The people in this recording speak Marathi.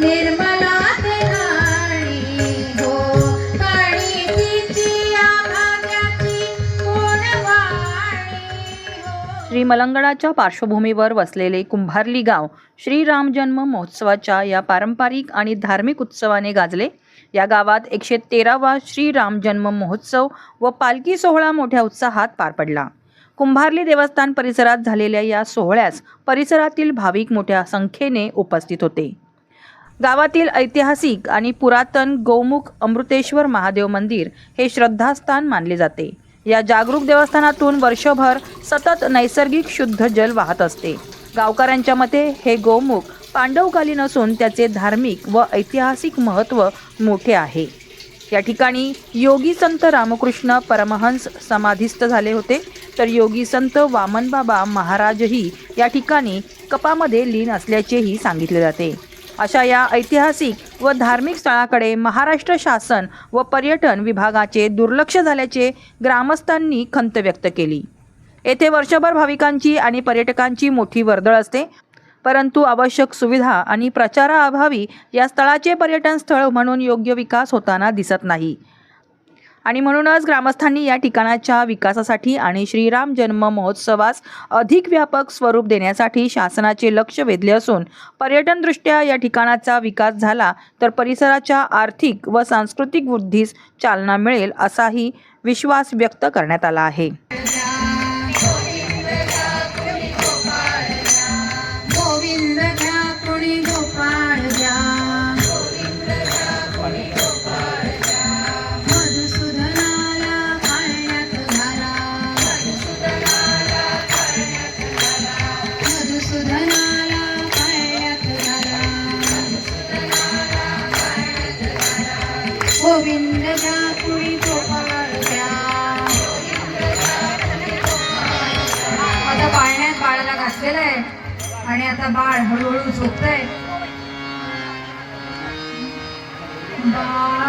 श्री मलंगडाच्या पार्श्वभूमीवर वसलेले कुंभारली गाव श्रीराम जन्म महोत्सवाच्या या पारंपरिक आणि धार्मिक उत्सवाने गाजले. या गावात एकशे तेरावा श्रीराम जन्म महोत्सव व पालखी सोहळा मोठ्या उत्साहात पार पडला. कुंभारली देवस्थान परिसरात झालेल्या या सोहळ्यास परिसरातील भाविक मोठ्या संख्येने उपस्थित होते. गावातील ऐतिहासिक आणि पुरातन गोमुख अमृतेश्वर महादेव मंदिर हे श्रद्धास्थान मानले जाते. या जागरूक देवस्थानातून वर्षभर सतत नैसर्गिक शुद्ध जल वाहत असते. गावकऱ्यांच्या मते हे गोमुख पांडवकालीन असून त्याचे धार्मिक व ऐतिहासिक महत्त्व मोठे आहे. या ठिकाणी योगी संत रामकृष्ण परमहंस समाधिस्थ झाले होते. तर योगी संत वामनबाबा महाराजही या ठिकाणी कपामध्ये लीन असल्याचेही सांगितले जाते. अशा या ऐतिहासिक व धार्मिक स्थळाकडे महाराष्ट्र शासन व पर्यटन विभागाचे दुर्लक्ष झाल्याचे ग्रामस्थांनी खंत व्यक्त केली. येथे वर्षभर भाविकांची आणि पर्यटकांची मोठी वर्दळ असते. परंतु आवश्यक सुविधा आणि प्रचाराअभावी या स्थळाचे पर्यटन स्थळ म्हणून योग्य विकास होताना दिसत नाही. आणि म्हणूनच ग्रामस्थांनी या ठिकाणाच्या विकासासाठी आणि श्रीराम जन्म महोत्सवास अधिक व्यापक स्वरूप देण्यासाठी शासनाचे लक्ष वेधले असून पर्यटनदृष्ट्या या ठिकाणाचा विकास झाला तर परिसराच्या आर्थिक व सांस्कृतिक वृद्धीस चालना मिळेल असाही विश्वास व्यक्त करण्यात आला आहे. आता पाळण्यात बाळाला घातलेलं आहे. आणि आता बाळ हळूहळू झोपतंय. बाळ